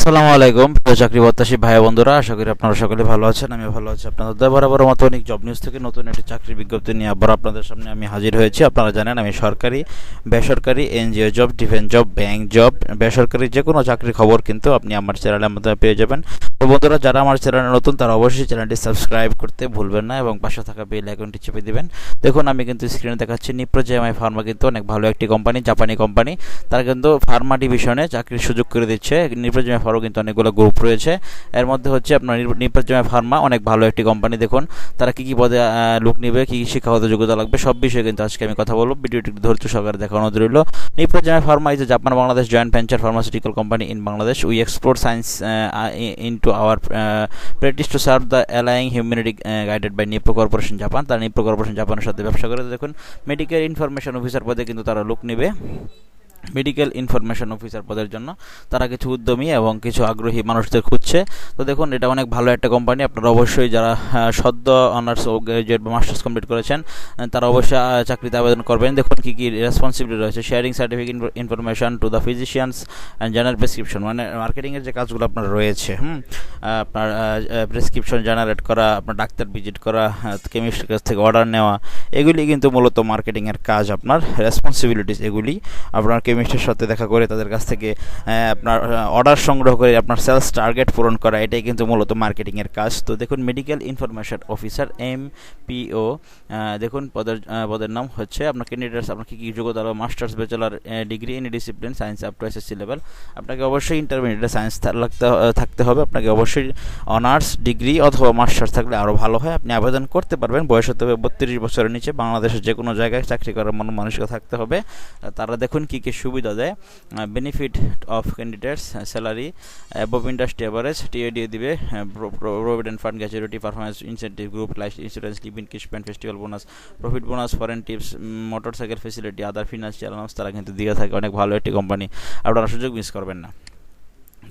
আসসালামু আলাইকুম। প্রিয় চাকরি প্রত্যাশী ভাই বন্ধুরা, আশা করি আপনারা সকলে ভালো আছেন আমি ভালো আছি। আপনাদের দয়া বরাবর মতো অনেক জব নিউজ থেকে নতুন একটি চাকরির বিজ্ঞপ্তি নিয়ে আবার আপনাদের সামনে আমি হাজির হয়েছি। আপনারা জানেন, আমি সরকারি, বেসরকারি, NGO job defence job bank job বেসরকারি যে কোনো চাকরির খবর কিন্তু আপনি আমার চ্যানেলের মাধ্যমে পেয়ে যাবেন। তো বন্ধুরা, যারা আমার চ্যানেলে নতুন, তারা অবশ্যই চ্যানেলটি সাবস্ক্রাইব করতে ভুলবেন না এবং পাশে থাকা বেল আইকনটি চেপে দিবেন। দেখুন, আমি কিন্তু স্ক্রিনে দেখাচ্ছি নিপ্রো জেএমআই ফার্মা কিন্তু অনেক ভালো একটি কোম্পানি জাপানি কোম্পানি তারা কিন্তু ফার্মা ডিভিশনে চাকরির সুযোগ করে দিচ্ছে। নিপ্রো জেএমআই ফার্মা কিন্তু অনেকগুলো গ্রুপ রয়েছে। এর মধ্যে হচ্ছে আপনার নিপ্রো জেএমআই ফার্মা অনেক ভালো একটি কোম্পানি দেখুন। তারা কি কি পদে লোক নেবে, কি কি শিক্ষাগত যোগ্যতা লাগবে, সব বিষয়ে কিন্তু আজকে আমি কথা বলব। ভিডিওটি ধৈর্য সহকারে দেখানো রইল। Nipro JMI pharma is Japan Bangladesh joint venture pharmaceutical company in Bangladesh we explore science our practice to serve the ailing humanity guided by Nipro corporation Japan তারা নিপ্রো কর্পোরেশন জাপানের সাথে ব্যবসা করে। দেখুন মেডিকেল ইনফরমেশন অফিসার পদে কিন্তু তারা লোক নেবে। মেডিকেল ইনফরমেশন অফিসার পদের জন্য। তারা কিছু উদ্যমী এবং কিছু আগ্রহী মানুষদের খুঁজছে। তো দেখুন, এটা অনেক ভালো একটা কোম্পানি আপনারা অবশ্যই যারা সদ্য অনার্স গ্রাজুয়েট বা মাস্টার্স কমপ্লিট করেছেন তারা অবশ্যই চাকরিতে আবেদন করবেন। দেখুন, কী কী রেসপন্সিবিলিটি রয়েছে। Sharing certificate information to the physicians and general prescription মানে মার্কেটিংয়ের যে কাজগুলো আপনার রয়েছে, হুম আপনার প্রেসক্রিপশন জেনারেট করা, আপনার ডাক্তার ভিজিট করা কেমিস্ট্রির কাছ থেকে অর্ডার নেওয়া, এগুলি কিন্তু মূলত মার্কেটিংয়ের কাজ। আপনার রেসপন্সিবিলিটিস এগুলি আপনার কেমিস্টের সাথে দেখা করে তাদের কাছ থেকে আপনার অর্ডার সংগ্রহ করে আপনার সেলস টার্গেট পূরণ করা, এটাই কিন্তু মূলত মার্কেটিংয়ের কাজ। তো দেখুন medical information officer M P O দেখুন, পদের পদের নাম হচ্ছে, আপনার ক্যান্ডিডেটস আপনার কী কী যোগ্যতা masters bachelor degree in discipline science up to SSC level আপনাকে অবশ্যই ইন্টারমিডিয়েট সায়েন্স লাগতে থাকতে হবে। আপনাকে অবশ্যই অনার্স ডিগ্রি অথবা মাস্টার্স থাকলে আরও ভালো হয়। আপনি আবেদন করতে পারবেন। বয়স হতে হবে বত্রিশ বছরের নিচে। বাংলাদেশের যে কোনো জায়গায় চাকরি করার মন মানুষকে থাকতে হবে। তারা দেখুন কী কী সুবিধা দেয় benefit of candidates salary above industry average TA DA দিবে provident fund gratuity performance incentive group life insurance leave encashment festival bonus profit bonus foreign trips motorcycle facility other financial allowance তারা কিন্তু দিয়ে থাকে, অনেক ভালো একটি কোম্পানি আপনারা সুযোগ মিস করবেন না।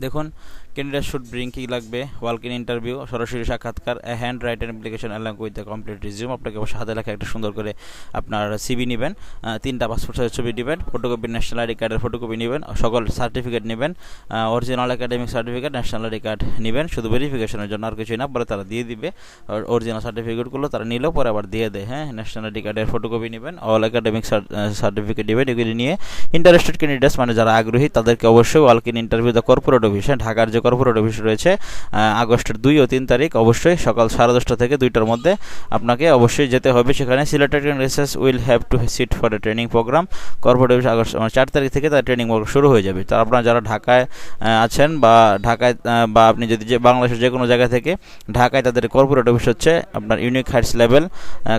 দেখুন ক্যান্ডিডেট শুড ব্রিং কি লাগবে? ওয়ালক ইন ইন্টারভিউ সরাসরি সাক্ষাৎকার handwritten application along with the complete resume আপনাকে হাতে লেখা একটা সুন্দর করে আপনার সিবি নেবেন তিনটা পাসপোর্ট সাইজের ছবি নেবেন ফটোকপি ন্যাশনাল আইডি কার্ডের ফটোকপি নেবেন, সকল সার্টিফিকেট নেবেন original academic certificate national ID card নেবেন, শুধু ভেরিফিকেশনের জন্য আর কিছুই না, পরে তারা দিয়ে দিবে অরিজিনাল সার্টিফিকেটগুলো তারা নিলেও পরে আবার দিয়ে দেয় হ্যাঁ? ন্যাশনাল আইডি কার্ডের ফটোকপি নেবেন অল একাডেমিক সার্টিফিকেট নেবেন, এগুলি নিয়ে ইন্টারেস্টেড ক্যান্ডিডেটস মানে যারা আগ্রহী তাদেরকে অবশ্যই walk in interview the corporate office ঢাকার যে কর্পোরেট অফিস রয়েছে আগস্টের দুই ও তিন তারিখ অবশ্যই সকাল সাড়ে দশটা থেকে দুইটার মধ্যে আপনাকে অবশ্যই যেতে হবে। সেখানে selected research will have to sit for a training program corporate office August মানে চার তারিখ থেকে তার ট্রেনিং প্রোগ্রাম শুরু হয়ে যাবে। তো আপনারা যারা ঢাকায় আছেন বা ঢাকায় বা আপনি যদি যে বাংলাদেশের যে কোনো জায়গা থেকে ঢাকায় তাদের কর্পোরেট অফিস হচ্ছে, আপনার unique heights level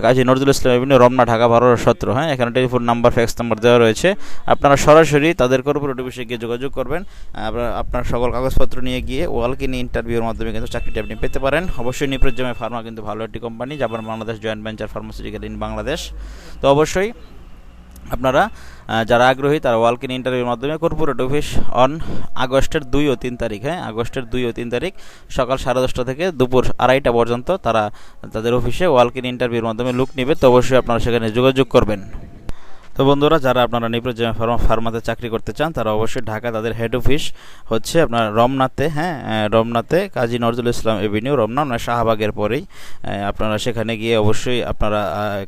Kazi Nazrul Islam avenue Ramna, Dhaka বারো সতেরো। হ্যাঁ এখানে টেলিফোন নাম্বার ফ্যাক্স নাম্বার দেওয়া রয়েছে। আপনারা সরাসরি তাদের কর্পোরেট অফিসে গিয়ে যোগাযোগ করবেন। আপনার সকল কাগজপত্র নিয়ে গিয়ে ওয়ালক ইন ইন্টারভিউর মাধ্যমে কিন্তু চাকরিটি আপনি পেতে পারেন। অবশ্যই নিপ্রজমে ফার্মা কিন্তু ভালো একটি company Japan, Bangladesh joint venture pharmaceutical in Bangladesh তো অবশ্যই আপনারা যারা আগ্রহী, তারা ওয়ালক ইন ইন্টারভিউর মাধ্যমে কর্পোরেট অফিস অন আগস্টের দুই ও তিন তারিখ হ্যাঁ আগস্টের দুই ও তিন তারিখ, সকাল সাড়ে দশটা থেকে দুপুর আড়াইটা পর্যন্ত তারা তাদের অফিসে ওয়ালক ইন ইন্টারভিউর মাধ্যমে লুক নেবে। তো অবশ্যই আপনারা সেখানে যোগাযোগ করবেন। তো বন্ধুরা, যারা আপনারা নিপ্রোজেমা ফার্মা ফার্মাতে চাকরি করতে চান, তারা অবশ্যই ঢাকা তাদের হেড অফিস হচ্ছে আপনার রমনাতে হ্যাঁ রমনাতে কাজী নজরুল ইসলাম এভিনিউ রমনা মানে শাহবাগের পরেই। আপনারা সেখানে গিয়ে অবশ্যই আপনারা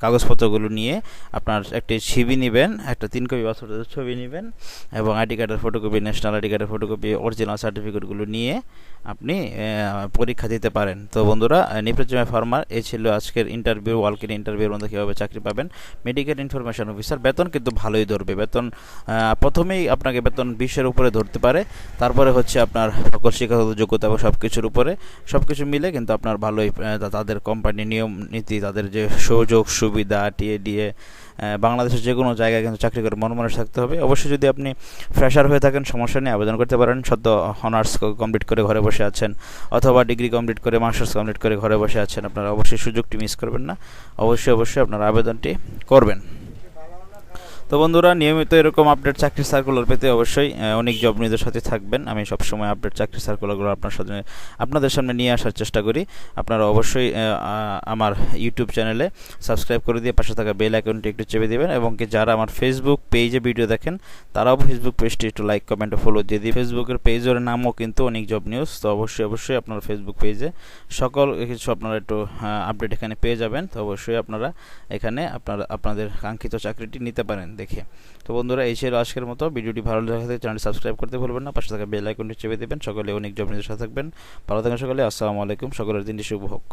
কাগজপত্রগুলো নিয়ে আপনার একটি ছবি নেবেন, একটা তিন কপি পাসপোর্টের ছবি নেবেন এবং আইডি কার্ডের ফটোকপি ন্যাশনাল আইডি কার্ডের ফটোকপি অরিজিনাল সার্টিফিকেটগুলো নিয়ে আপনি পরীক্ষা দিতে পারেন। তো বন্ধুরা নিপ্রোজেমা ফার্মার এই ছিল আজকের ইন্টারভিউ ওয়ালকের ইন্টারভিউর মধ্যে কীভাবে চাকরি পাবেন। মেডিকেল ইনফরমেশন অফিসার বেতন কিন্তু ভালোই ধরবে। বেতন প্রথমেই আপনাকে বেতন বিশের উপরে ধরতে পারে, তারপরে হচ্ছে আপনার সকল শিক্ষাগত যোগ্যতা এবং সব কিছুর উপরে। সব কিছু মিলে কিন্তু আপনার ভালোই তাদের কোম্পানির নিয়ম নীতি, তাদের যে সুযোগ, সুবিধা টিএ ডিএ বাংলাদেশের যে কোনো জায়গায় কিন্তু চাকরি করে মন মানুষ থাকতে হবে। অবশ্যই যদি আপনি ফ্রেশার হয়ে থাকেন, সমস্যা নিয়ে আবেদন করতে পারেন। সদ্য অনার্স কমপ্লিট করে ঘরে বসে আছেন, অথবা ডিগ্রি কমপ্লিট করে মাস্টার্স কমপ্লিট করে ঘরে বসে আছেন, আপনারা অবশ্যই সুযোগটি মিস করবেন না। অবশ্যই অবশ্যই আপনারা আবেদনটি করবেন। তো বন্ধুরা, নিয়মিত এরকম আপডেট চাকরির সার্কুলার পেতে অবশ্যই অনেক জব নিউজের সাথে থাকবেন। আমি সবসময় আপডেট চাকরির সার্কুলারগুলো আপনার সাথে, আপনাদের সামনে নিয়ে আসার চেষ্টা করি। আপনারা অবশ্যই আমার ইউটিউব চ্যানেলে সাবস্ক্রাইব করে দিয়ে পাশে থাকা বেল আইকনটি একটু চেপে দেবেন এবং কি যারা আমার ফেসবুক পেজে ভিডিও দেখেন, তারাও ফেসবুক পেজটি একটু লাইক কমেন্ট ফলো দিয়ে দিই ফেসবুকের পেজের নামও কিন্তু অনেক জব নিউজ তো অবশ্যই অবশ্যই আপনার ফেসবুক পেজে সকল কিছু আপনারা একটু আপডেট এখানে পেয়ে যাবেন। তো অবশ্যই আপনারা এখানে আপনারা, আপনাদের কাঙ্ক্ষিত চাকরিটি নিতে পারেন। দেখে। তো বন্ধুরা, এই ছিল আজকের মতো। ভিডিওটি ভালো লাগে চ্যানেলটি সাবস্ক্রাইব করতে ভুলবেন না। পাশে থাকা বেল আইকনটি চেপে দেবেন। সকলে অনেক জব সাথে থাকবেন। ভালো থাকেন সকলে। আসসালামু আলাইকুম। সকলের দিনটি শুভ হোক।